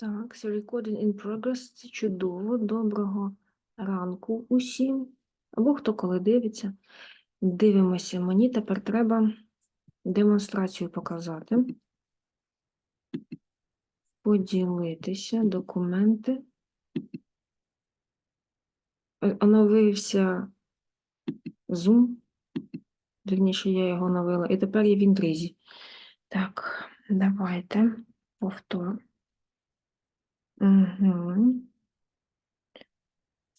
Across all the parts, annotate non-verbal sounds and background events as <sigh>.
Так, so recording in progress. Це чудово. Доброго ранку усім. Або хто коли дивиться. Дивимося. Мені тепер треба демонстрацію показати. Поділитися, документи. Е, Оновився Zoom. Вірніше, я його оновила. І тепер є в інтризі. Так, давайте повтор. Угу.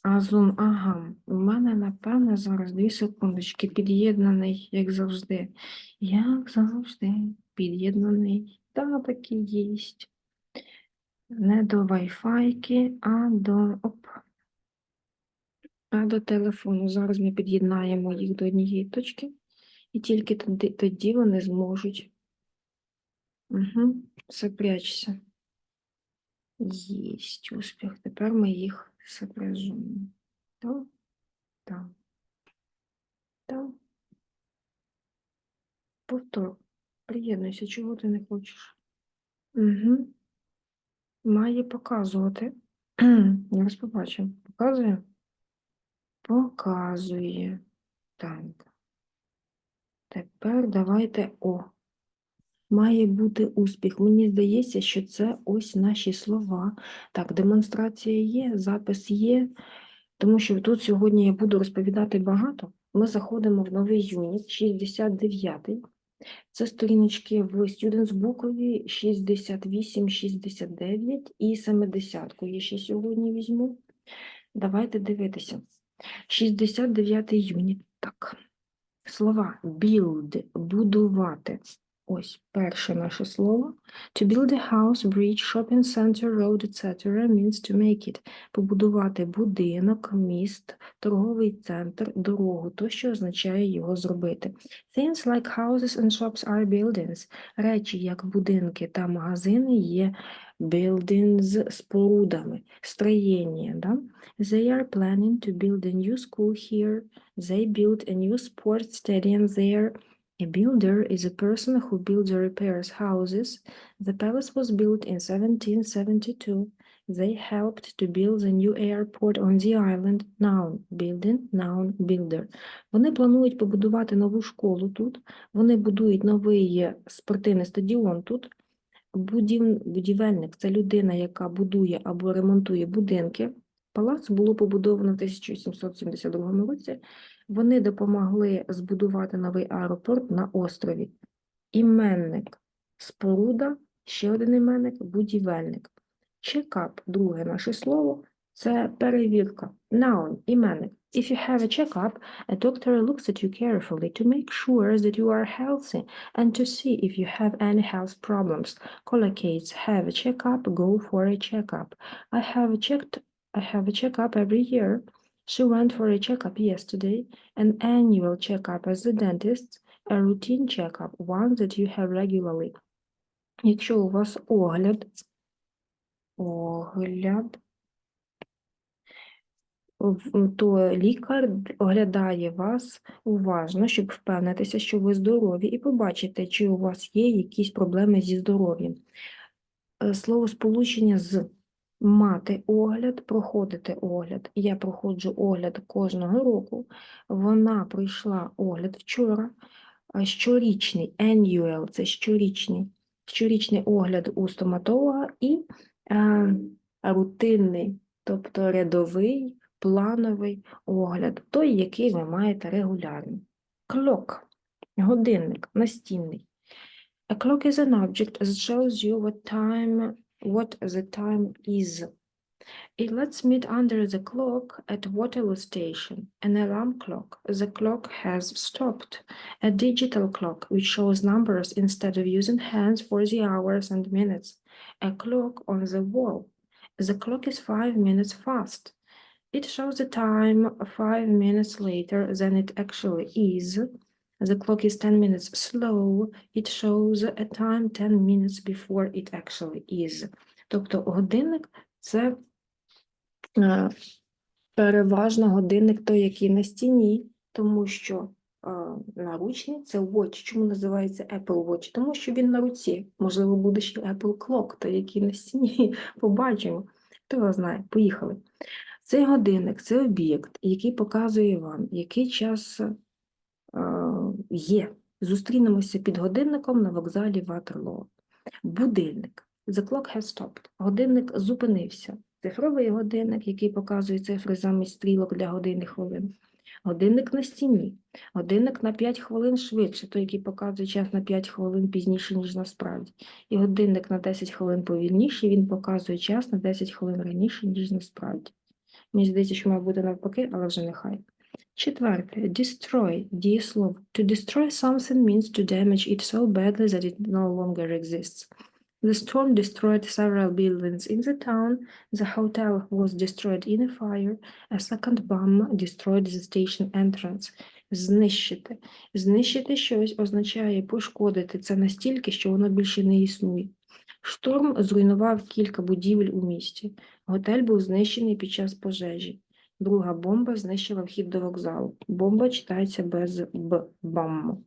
А Zoom, ага, у мене, напевне, зараз дві секундочки, під'єднаний, як завжди. Як завжди, під'єднаний. Та таки єсть. Не до Wi-Fi, а до оп, а до телефону. Зараз ми під'єднаємо їх до однієї точки, і тільки тоді, вони зможуть. Угу. Запрячься. Єсть успіх. Тепер ми їх сопряжемо. Там, там, там. Повтор. Приєднуйся, чого ти не хочеш? Угу. Має показувати. Зараз <clears throat> побачимо. Показує? Показує. Так. Тепер давайте О. Має бути успіх. Мені здається, що це ось наші слова. Так, демонстрація є, запис є, тому що тут сьогодні я буду розповідати багато. Ми заходимо в новий юніт, 69-й. Це сторіночки в Students Book 68, 69 і 70 я ще сьогодні візьму. Давайте дивитися. 69 юніт. Так. Слова build, будувати. Ось перше наше слово. To build a house, bridge, shopping center, road, etc. means to make it. Побудувати будинок, міст, торговий центр, дорогу, то, що означає його зробити. Things like houses and shops are buildings. Речі, як будинки та магазини, є buildings спорудами, строєння. Да? They are planning to build a new school here. They built a new sports stadium there. A builder is a person who builds or repairs houses. The palace was built in 1772. They helped to build the new airport on the island. Noun – building, noun – builder. Вони планують побудувати нову школу тут. Вони будують новий е, спортивний стадіон тут. Будів... Будівельник – це людина, яка будує або ремонтує будинки. Палац було побудовано в 1772 році. Вони допомогли збудувати новий аеропорт на острові. Іменник – споруда, ще один іменник – будівельник. Чекап, друге наше слово, це перевірка. Noun – іменник. If you have a checkup, a doctor looks at you carefully to make sure that you are healthy and to see if you have any health problems. Collocates have a checkup, go for a checkup. I have checked I have a checkup every year. She went for a checkup yesterday, an annual checkup as the dentist, a routine checkup, one that you have regularly. Якщо у вас огляд, огляд, то лікар оглядає вас уважно, щоб впевнитися, що ви здорові, і побачити, чи у вас є якісь проблеми зі здоров'ям. Е, Слово сполучення з мати огляд, проходити огляд. Я проходжу огляд кожного року. Вона пройшла огляд вчора. Щорічний annual – це щорічний, щорічний огляд у стоматолога і е, рутинний, тобто рядовий, плановий огляд, той, який ви маєте регулярно. Clock – годинник, настінний. A clock is an object that shows you what time what the time is. It lets meet under the clock at Waterloo Station, an alarm clock. The clock has stopped. A digital clock, which shows numbers instead of using hands for the hours and minutes. A clock on the wall. The clock is five minutes fast. It shows the time five minutes later than it actually is. The clock is 10 minutes slow. It shows a time 10 minutes before it actually is. Тобто годинник це е, переважно годинник той, який на стіні, тому що а, наручний, це watch. Чому називається Apple Watch? Тому що він на руці. Можливо, буде ще Apple Clock, той, який на стіні. <laughs> Побачимо. Хто його знає? Поїхали. Цей годинник це об'єкт, який показує вам, який час е, є. Зустрінемося під годинником на вокзалі Ватерлоо. Будильник. The clock has stopped. Годинник зупинився. Цифровий годинник, який показує цифри замість стрілок для годин і хвилин. Годинник на стіні. Годинник на 5 хвилин швидше, той, який показує час на 5 хвилин пізніше, ніж насправді. І годинник на 10 хвилин повільніше, він показує час на 10 хвилин раніше, ніж насправді. Мені здається, що має бути навпаки, але вже нехай. Четверте. Destroy. Дієслово. To destroy something means to damage it so badly that it no longer exists. The storm destroyed several buildings in the town. The hotel was destroyed in a fire. A second bomb destroyed the station entrance. Знищити. Знищити щось означає пошкодити це настільки, що воно більше не існує. Шторм зруйнував кілька будівель у місті. Готель був знищений під час пожежі. Друга бомба знищила вхід до вокзалу. Бомба читається без б бам.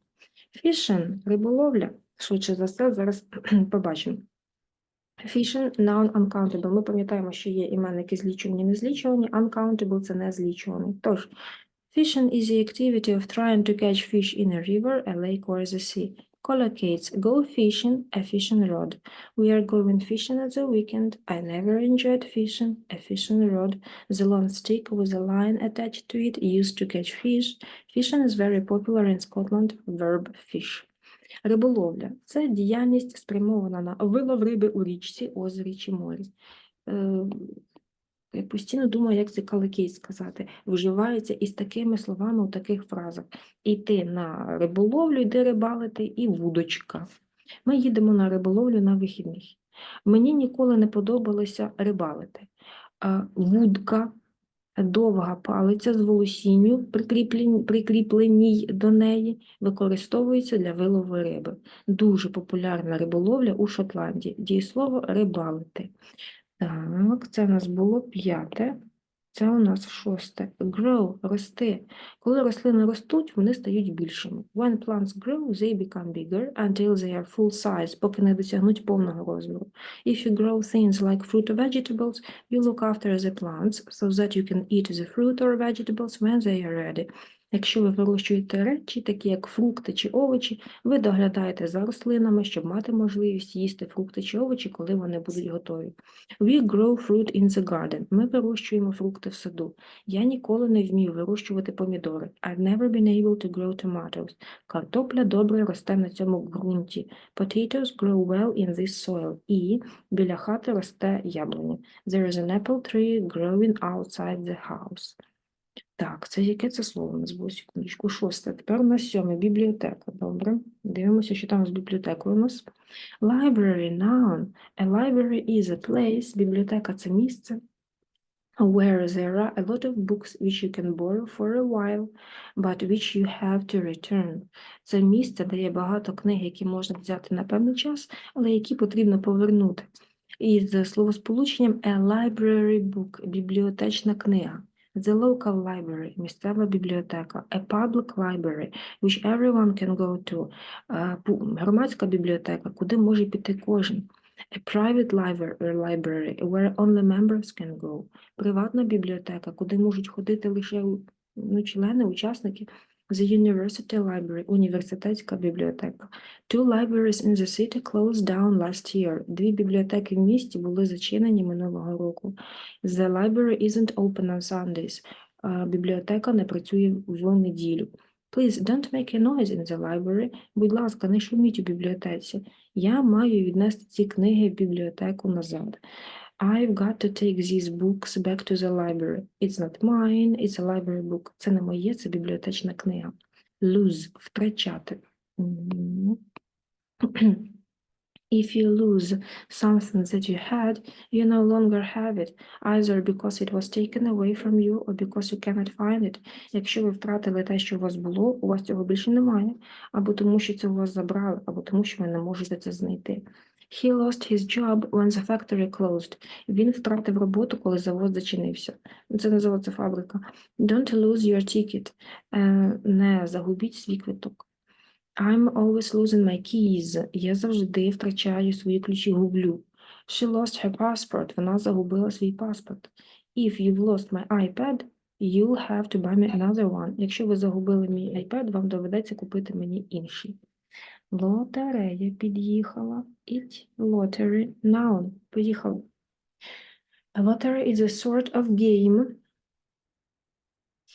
Фішен риболовля. Швидше за все, зараз <clears throat> побачимо. Fishing noun uncountable. Ми пам'ятаємо, що є іменники злічувані, незлічувані, uncountable – це незлічуваний. Тож, fishing is the activity of trying to catch fish in a river, a lake or the sea. Collocates go fishing, a fishing rod. We are going fishing at the weekend. I never enjoyed fishing, a fishing rod. The long stick with a line attached to it used to catch fish. Fishing is very popular in Scotland. Verb fish. Риболовля це діяльність спрямована на вилов риби у річці, озері чи морі. Я постійно думаю, як це каликей сказати. Вживається із такими словами у таких фразах. Іти на риболовлю, йди рибалити, і вудочка. Ми їдемо на риболовлю на вихідних. Мені ніколи не подобалося рибалити. Вудка, довга палиця з волосінню, прикріпленій до неї, використовується для вилову риби. Дуже популярна риболовля у Шотландії. Дієслово рибалити. Так, це у нас було п'яте. Це у нас шосте. Grow – рости. Коли рослини ростуть, вони стають більшими. When plants grow, they become bigger until they are full size, поки не досягнуть повного розміру. If you grow things like fruit or vegetables, you look after the plants so that you can eat the fruit or vegetables when they are ready. Якщо ви вирощуєте речі, такі як фрукти чи овочі, ви доглядаєте за рослинами, щоб мати можливість їсти фрукти чи овочі, коли вони будуть готові. We grow fruit in the garden. Ми вирощуємо фрукти в саду. Я ніколи не вмів вирощувати помідори. I've never been able to grow tomatoes. Картопля добре росте на цьому ґрунті. Potatoes grow well in this soil. І біля хати росте яблуня. There is an apple tree growing outside the house. Так, це яке це слово? Назву секундочку. Шосте. Тепер у нас сьоме. Бібліотека. Добре. Дивимося, що там з бібліотекою у нас. Library, noun. A library is a place. Бібліотека – це місце. Where there are a lot of books which you can borrow for a while, but which you have to return. Це місце, де є багато книг, які можна взяти на певний час, але які потрібно повернути. Із словосполученням a library book – бібліотечна книга. The local library – місцева бібліотека. A public library – which everyone can go to. Громадська бібліотека, куди може піти кожен. A private library where only members can go. Приватна бібліотека, куди можуть ходити лише ну, члени, учасники. The university library – університетська бібліотека. Two libraries in the city closed down last year. Дві бібліотеки в місті були зачинені минулого року. The library isn't open on Sundays. Бібліотека не працює в неділю. Please don't make a noise in the library. Будь ласка, не шуміть у бібліотеці. Я маю віднести ці книги в бібліотеку назад. I've got to take these books back to the library. It's not mine, it's a library book. Це не моє, це бібліотечна книга. Lose – втрачати. If you lose something that you had, you no longer have it, either because it was taken away from you or because you cannot find it. Якщо ви втратили те, що у вас було, у вас цього більше немає, або тому, що це у вас забрали, або тому, що ви не можете це знайти. He lost his job when the factory closed. Він втратив роботу, коли завод зачинився. Це називається фабрика. Don't lose your ticket. Е, Не загубіть свій квиток. I'm always losing my keys. Я завжди втрачаю свої ключі, гублю. She lost her passport. Вона загубила свій паспорт. If you've lost my iPad, you'll have to buy me another one. Якщо ви загубили мій iPad, вам доведеться купити мені інший. Лотерея під'їхала. It lottery noun. Поїхала. A lottery is a sort of game.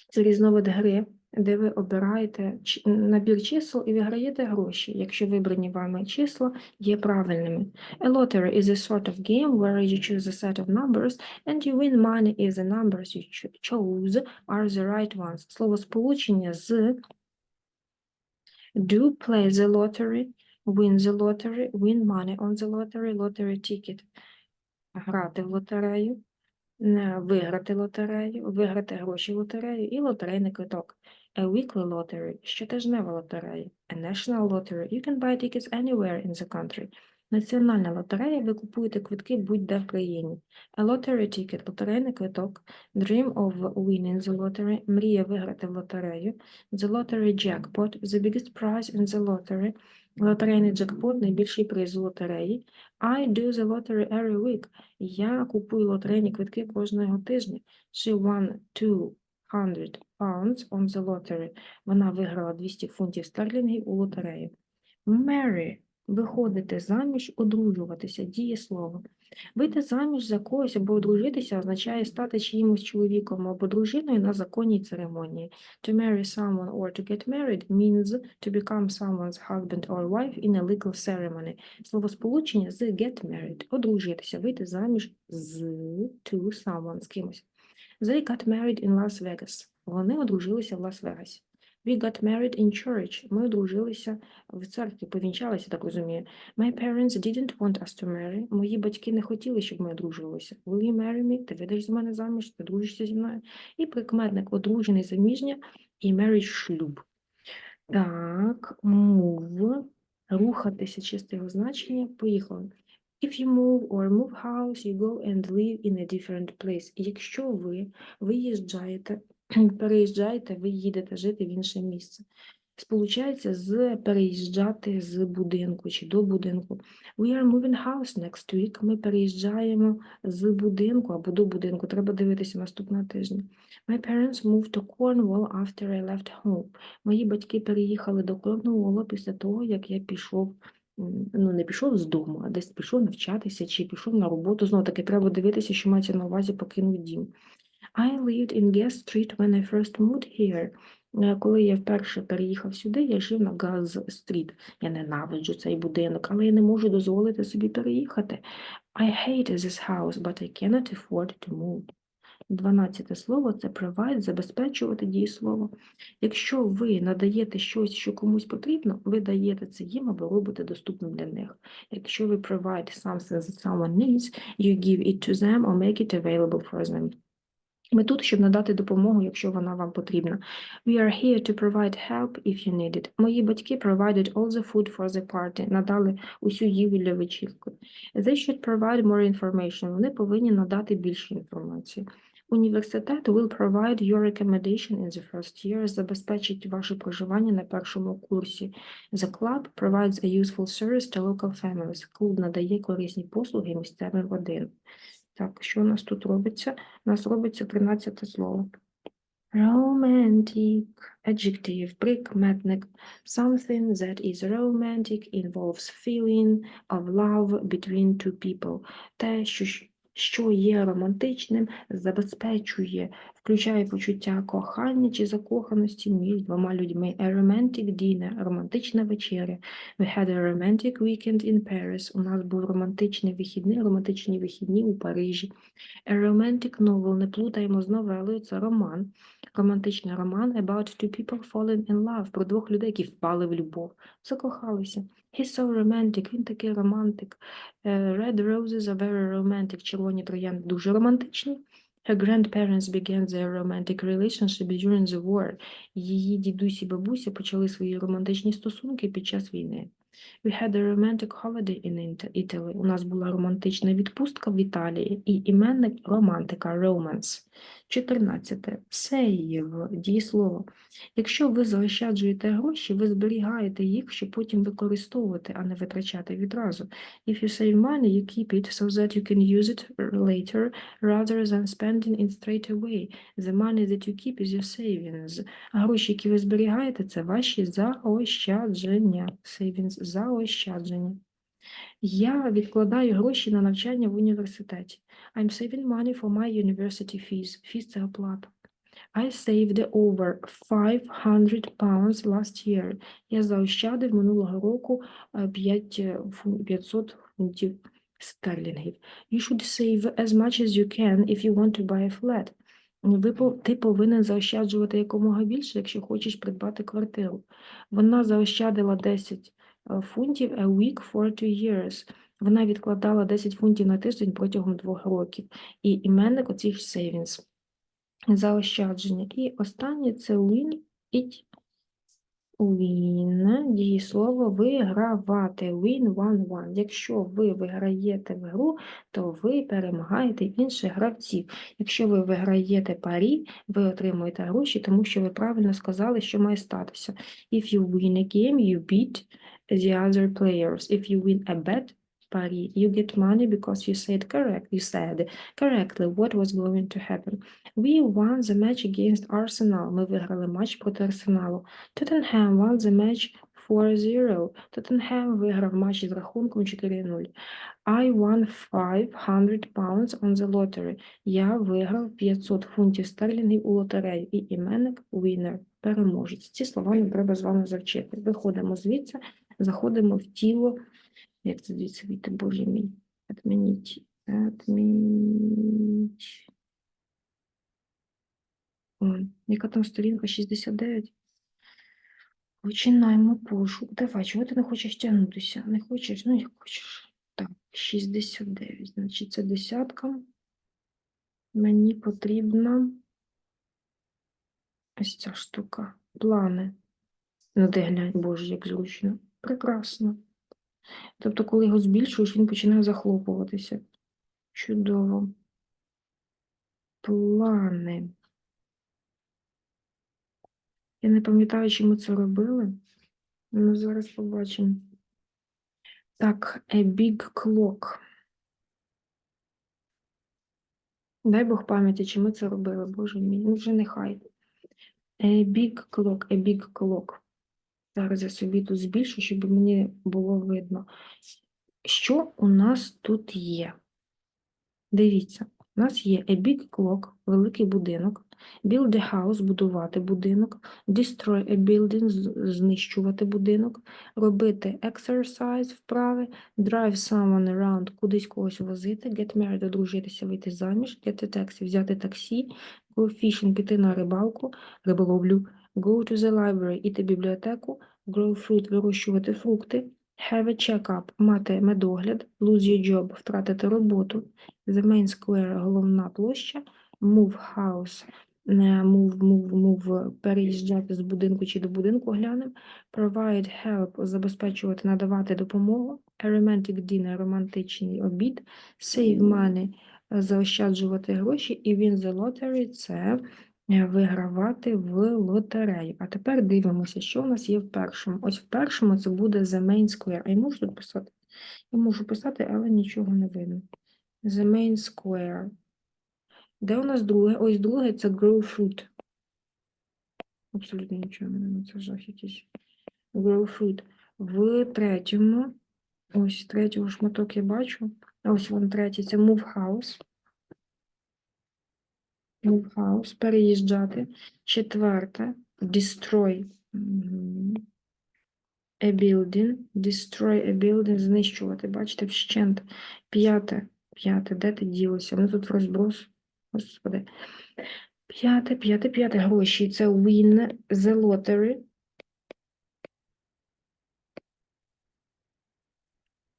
Це різновид гри, де ви обираєте набір чисел і виграєте гроші, якщо вибрані вами числа є правильними. A lottery is a sort of game where you choose a set of numbers and you win money if the numbers you chose are the right ones. Слово сполучення з do play the lottery, win the lottery, win money on the lottery, lottery ticket. Грати в лотерею, не виграти лотерею, виграти гроші в лотерею і лотерейний квиток. A weekly lottery – щотижнева лотерея. A national lottery – you can buy tickets anywhere in the country. Національна лотерея – ви купуєте квитки будь-де в країні. A lottery ticket – лотерейний квиток. Dream of winning the lottery – мрія виграти в лотерею. The lottery jackpot – the biggest prize in the lottery. Лотерейний джекпот – найбільший приз у лотереї. I do the lottery every week. Я купую лотерейні квитки кожного тижня. She won 200 pounds on the lottery. Вона виграла 200 фунтів стерлінгів у лотереї. Marry – виходити заміж, одружуватися, дієслово. Вийти заміж за когось або одружитися означає стати чиїмось чоловіком або дружиною на законній церемонії. To marry someone or to get married means to become someone's husband or wife in a legal ceremony. Словосполучення з get married – одружитися, вийти заміж з to someone, з кимось. They got married in Las Vegas. Вони одружилися в Лас-Вегасі. We got married in church. Ми одружилися в церкві, повінчалися, так розумію. My parents didn't want us to marry. Мої батьки не хотіли, щоб ми одружилися. Will you marry me? Ти видаш за мене заміж, ти дружишся зі мною. І прикметник одружений заміжня і marriage – шлюб. Так, move, рухатися, чисте його значення, поїхали. If you move or move house, you go and live in a different place. Якщо ви виїжджаєте, <clears throat> переїжджаєте, ви їдете жити в інше місце. Сполучається з переїжджати з будинку чи до будинку. We are moving house next week. Ми переїжджаємо з будинку або до будинку. Треба дивитися наступного тижня. My parents moved to Cornwall after I left home. Мої батьки переїхали до Корнуола після того, як я пішов, ну не пішов з дому, а десь пішов навчатися чи пішов на роботу. Знову таки треба дивитися, що мається на увазі покинув дім. I lived in Guest Street when I first moved here. Е, Коли я вперше переїхав сюди, я жив на Газ Стріт. Я ненавиджу цей будинок, але я не можу дозволити собі переїхати. I hate this house, but I cannot afford to move. Дванадцяте слово це provide, забезпечувати дієслово. Якщо ви надаєте щось, що комусь потрібно, ви даєте це їм або робите доступним для них. Якщо ви provide something that someone needs, you give it to them or make it available for them. Ми тут, щоб надати допомогу, якщо вона вам потрібна. We are here to provide help if you need it. Мої батьки provided all the food for the party. Надали усю їжу для вечірки. They should provide more information. Вони повинні надати більше інформації. Університет will provide your accommodation in the first year. Забезпечить ваше проживання на першому курсі. The club provides a useful service to local families. Клуб надає корисні послуги місцевим родинам. Так, що у нас тут робиться? У нас робиться 13 слово. Romantic, adjective, прикметник. Something that is romantic involves feeling of love between two people. Те, що, що є романтичним, забезпечує, включає почуття кохання чи закоханості між двома людьми. A romantic dinner, романтична вечеря. We had a romantic weekend in Paris. У нас був романтичний вихідний, романтичні вихідні у Парижі. A romantic novel, не плутаємо з новелою, це роман. Романтичний роман about two people falling in love, про двох людей, які впали в любов, закохалися. He's so romantic, він такий романтик. Е, Red roses are very romantic, червоні троянди дуже романтичні. Her grandparents began their romantic relationship during the war. Її дідусь і бабуся почали свої романтичні стосунки під час війни. We had a romantic holiday in Italy. У нас була романтична відпустка в Італії і іменник романтика romance. 14. Save, дієслово. Якщо ви заощаджуєте гроші, ви зберігаєте їх, щоб потім використовувати, а не витрачати відразу. If you save money, you keep it so that you can use it later rather than spending it straight away. The money that you keep is your savings. Гроші, які ви зберігаєте, це ваші заощадження. Savings – заощадження. Я відкладаю гроші на навчання в університеті. I'm saving money for my university fees. Fees – це оплата. I saved over 500 pounds last year. Я заощадив минулого року е, 5, е, 500 фунтів стерлінгів. You should save as much as you can if you want to buy a flat. Ти повинен заощаджувати якомога більше, якщо хочеш придбати квартиру. Вона заощадила 10 е, фунтів a week for two years. Вона відкладала 10 фунтів на тиждень протягом двох років. І іменник оцих savings заощадження. І останнє це win, it, win, дієслово вигравати, win, one, one. Якщо ви виграєте в гру, то ви перемагаєте інших гравців. Якщо ви виграєте парі, ви отримуєте гроші, тому що ви правильно сказали, що має статися. If you win a game, you beat the other players. If you win a bet, парі, you get money because you said correct, you said correctly what was going to happen. We won the match against Arsenal. Ми виграли матч проти Арсеналу. Tottenham won the match 4-0. Тоттенхем виграв матч із рахунком 4-0. I won 500 pounds on the lottery. Я виграв 500 фунтів стерлінгів у лотерею. І іменник winner, переможець. Ці слова нам треба з вами завчити. Виходимо звідси, заходимо в тіло. Як це звідси боже мій? Отмініть. Отмініть. Яка там сторінка 69? Починаємо пошук. Давай, чого ти не хочеш тягнутися? Не хочеш? Ну, як хочеш. Так, 69. Значить, це десятка. Мені потрібна ось ця штука. Плани. Ну, де глянь, боже, як зручно. Прекрасно. Тобто, коли його збільшуєш, він починає захлопуватися. Чудово. Плани. Я не пам'ятаю, чи ми це робили. Ну, зараз побачимо. Так, a big clock. Дай Бог пам'яті, чи ми це робили, боже мій. Ну, вже нехай. A big clock, a big clock. Зараз я собі тут збільшу, щоб мені було видно. Що у нас тут є? Дивіться, у нас є a big clock, великий будинок, build a house, будувати будинок, destroy a building, знищувати будинок, робити exercise, вправи, drive someone around, кудись когось возити, get married, одружитися, вийти заміж, get a taxi, взяти таксі, go fishing, піти на рибалку, риболовлю, go to the library, іти в бібліотеку, grow fruit, вирощувати фрукти, have a check-up, мати медогляд, lose your job, втратити роботу, the main square, головна площа, move house, move, move, move, переїжджати з будинку чи до будинку глянемо, provide help, забезпечувати, надавати допомогу, a romantic dinner, романтичний обід, save money, заощаджувати гроші, і win the lottery – це вигравати в лотерею. А тепер дивимося, що у нас є в першому. Ось в першому це буде the main square. А я можу тут писати? Я можу писати, але нічого не видно. The main square. Де у нас друге? Ось друге це grow fruit. Абсолютно нічого не видно, це жах якийсь. Grow fruit. В третьому, ось третього шматок я бачу. Ось вон третій, це move house. Move переїжджати. Четверте, destroy. A building, destroy a building, знищувати, бачите, вщент. П'яте, п'яте, де ти ділося? Ми тут розброс. Господи. П'яте, п'яте, п'яте, гроші. Це win the lottery.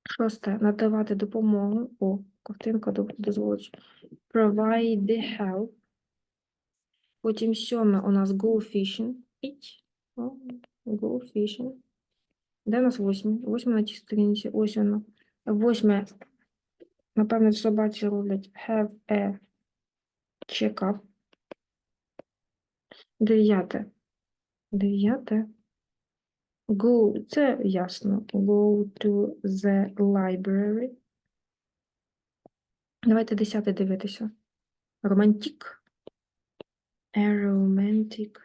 Шосте, надавати допомогу. О, картинка дозволить. Provide the help. Потім сьоме у нас go fishing. Go fishing. Де у нас восьме? Восьме на тій сторінці. Ось воно. Восьме, напевно, в собаці роблять have a check-up. Дев'яте. Дев'яте. Go, це ясно. Go to the library. Давайте десяте дивитися. Романтик. A romantic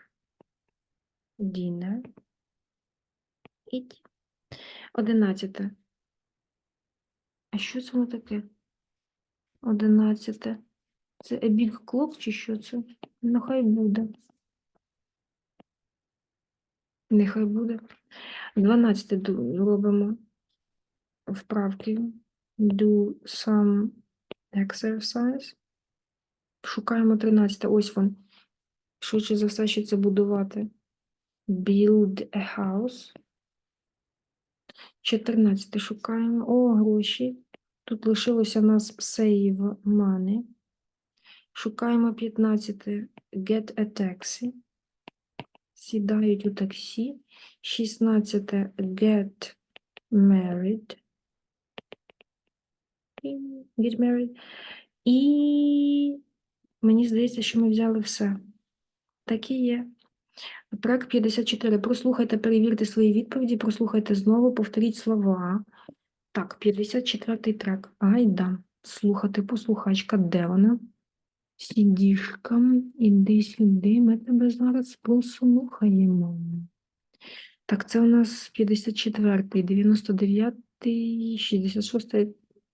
dinner. Ідь. Одинадцяте. А що це воно таке? Одинадцяте. Це a big clock чи що це? Нехай буде. Нехай буде. Дванадцяте робимо вправки. Do some exercise. Шукаємо тринадцяте. Ось він. Швидше за все, що це будувати. Build a house. 14 шукаємо. О, гроші. Тут лишилося нас save money. Шукаємо 15. Get a taxi. Сідають у таксі. 16. Get married. Get married. І мені здається, що ми взяли все. Так і є. Трек 54. Прослухайте, перевірте свої відповіді, прослухайте знову, повторіть слова. Так, 54 трек. Гайда. Слухати, послухачка, де вона? Сідішка, іди сюди, ми тебе зараз послухаємо. Так, це у нас 54, 99, 66,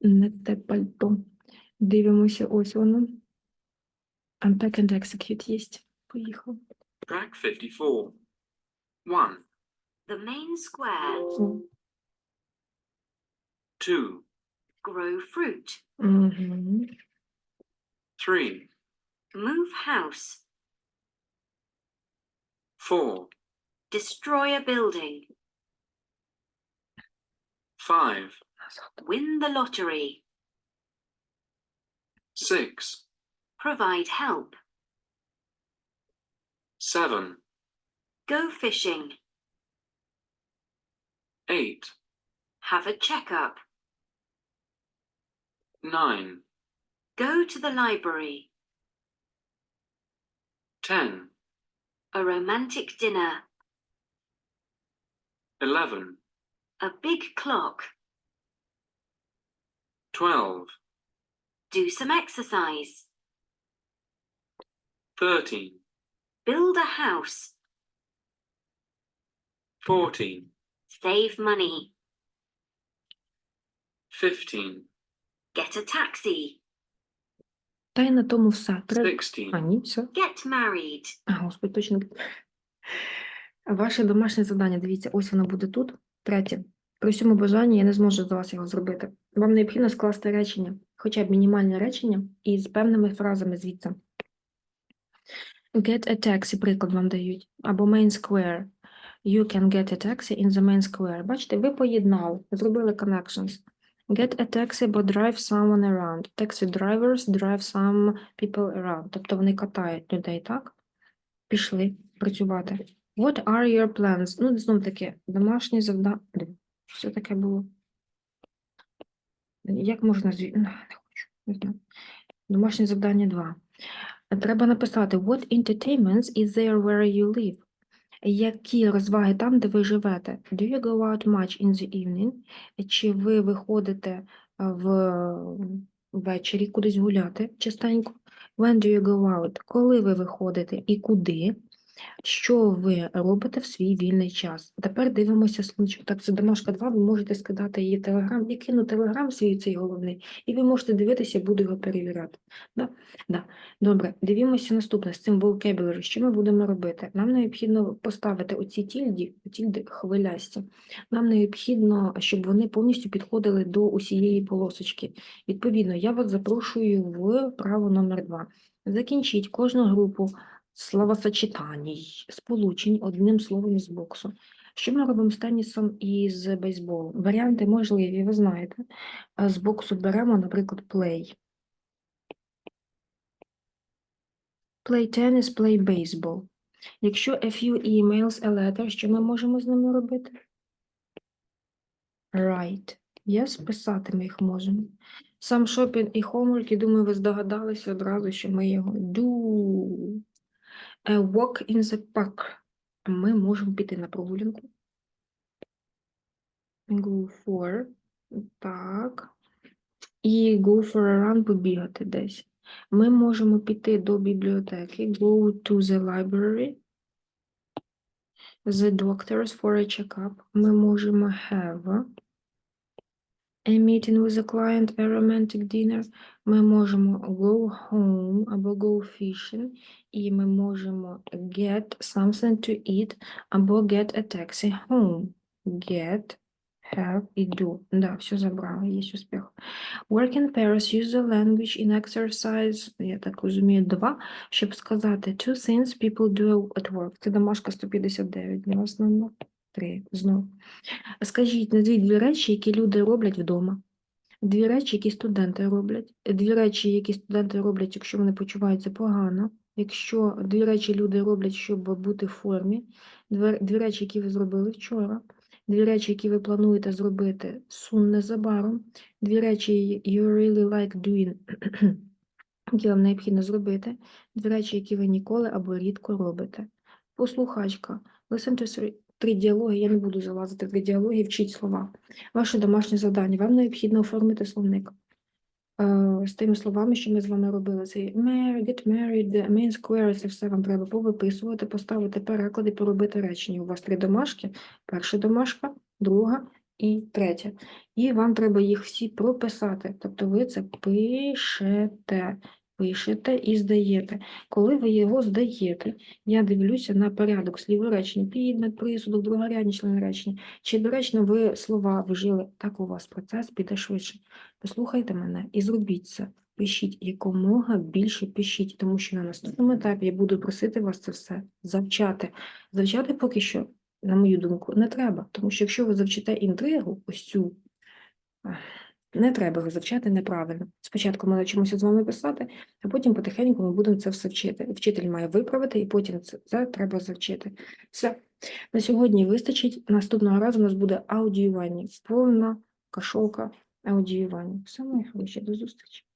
не те пальто. Дивимося, ось воно. Unpack and execute є. Поїхав. Track 54. 1, The main square. О, 2, Grow fruit. Угу. 3, Move house. 4, Destroy a building. 5, Win the lottery. 6, Provide help. 7, Go fishing. 8, Have a checkup. 9, Go to the library. 10, A romantic dinner. 11, A big clock. 12, Do some exercise. 13, Build a house. 14, Save money. 15, Get a taxi. Та й на тому все. Треба... 16, А, ні, все. Get married. А, господи, точно. Ваше домашнє завдання, дивіться, ось воно буде тут. Третє. При всьому бажанні я не зможу за вас його зробити. Вам необхідно скласти речення, хоча б мінімальне речення, із певними фразами звідси. Get a taxi, приклад вам дають. Або main square. You can get a taxi in the main square. Бачите, ви поєднали, зробили connections. Get a taxi, або drive someone around. Taxi drivers drive some people around. Тобто вони катають людей, так? Пішли працювати. What are your plans? Ну, знов таки, домашнє завдання. Що таке було? Як можна Не хочу. Не знаю. Домашнє завдання 2. Треба написати What entertainments is there where you live? Які розваги там, де ви живете? Do you go out much in the evening? Чи ви виходите в ввечері кудись гуляти частенько? When do you go out? Коли ви виходите і куди? Що ви робите в свій вільний час? Тепер дивимося случай. Так, це домашка 2, ви можете скидати її телеграм. Я кину телеграм свій цей головний, і ви можете дивитися, буду його перевіряти. Да? Да. Добре, дивімося наступне з цим vocabulary. Що ми будемо робити? Нам необхідно поставити оці тільді, тільди хвилясті. Нам необхідно, щоб вони повністю підходили до усієї полосочки. Відповідно, я вас запрошую в право номер 2. Закінчіть кожну групу словосочетаній, сполучень одним словом із боксу. Що ми робимо з тенісом і з бейсболом? Варіанти можливі, ви знаєте. З боксу беремо, наприклад, play. Play tennis, play baseball. Якщо a few emails, a letter, що ми можемо з ними робити? write. Yes, писати ми їх можемо. Сам shopping і homework, думаю, ви здогадалися одразу, що ми його do. A walk in the park. Ми можемо піти на прогулянку. Go for. Так. І go for a run побігати десь. Ми можемо піти до бібліотеки. Go to the library. The doctors for a checkup. Ми можемо have a meeting with a client, a romantic dinner. Ми можемо go home або go fishing. І ми можемо get something to eat або get a taxi home. Get, have і do. Да, все забрала, є успіх. Work in pairs, use the language in exercise, я так розумію, два, щоб сказати two things people do at work. Це домашка 159 для основно. Три, знов. Скажіть, назвіть дві речі, які люди роблять вдома. Дві речі, які студенти роблять. Дві речі, які студенти роблять, якщо вони почуваються погано. Якщо дві речі люди роблять, щоб бути в формі. Дві, речі, які ви зробили вчора. Дві речі, які ви плануєте зробити сун незабаром. Дві речі you really like doing, <clears throat> які вам необхідно зробити. Дві речі, які ви ніколи або рідко робите. Послухачка. Listen to три діалоги. Я не буду залазити в три діалоги, вчіть слова. Ваше домашнє завдання. Вам необхідно оформити словник. Е, З тими словами, що ми з вами робили, це marry, get married, main square, це все вам треба повиписувати, поставити переклади, поробити речення. У вас три домашки, перша домашка, друга і третя. І вам треба їх всі прописати. Тобто ви це пишете, пишете і здаєте. Коли ви його здаєте, я дивлюся на порядок слів у реченні, підмет, присудок, другорядні члени речення. Чи доречно ви слова вжили, так у вас процес піде швидше. Послухайте мене і зробіть це. Пишіть якомога більше пишіть, тому що на наступному етапі я буду просити вас це все завчати. Завчати поки що, на мою думку, не треба, тому що якщо ви завчите інтригу, ось цю, не треба його завчати неправильно. Спочатку ми навчимося з вами писати, а потім потихеньку ми будемо це все вчити. Вчитель має виправити, і потім це, це треба завчити. Все. На сьогодні вистачить. Наступного разу у нас буде аудіювання. Повна кашолка аудіювання. Все, мої хороші, до зустрічі.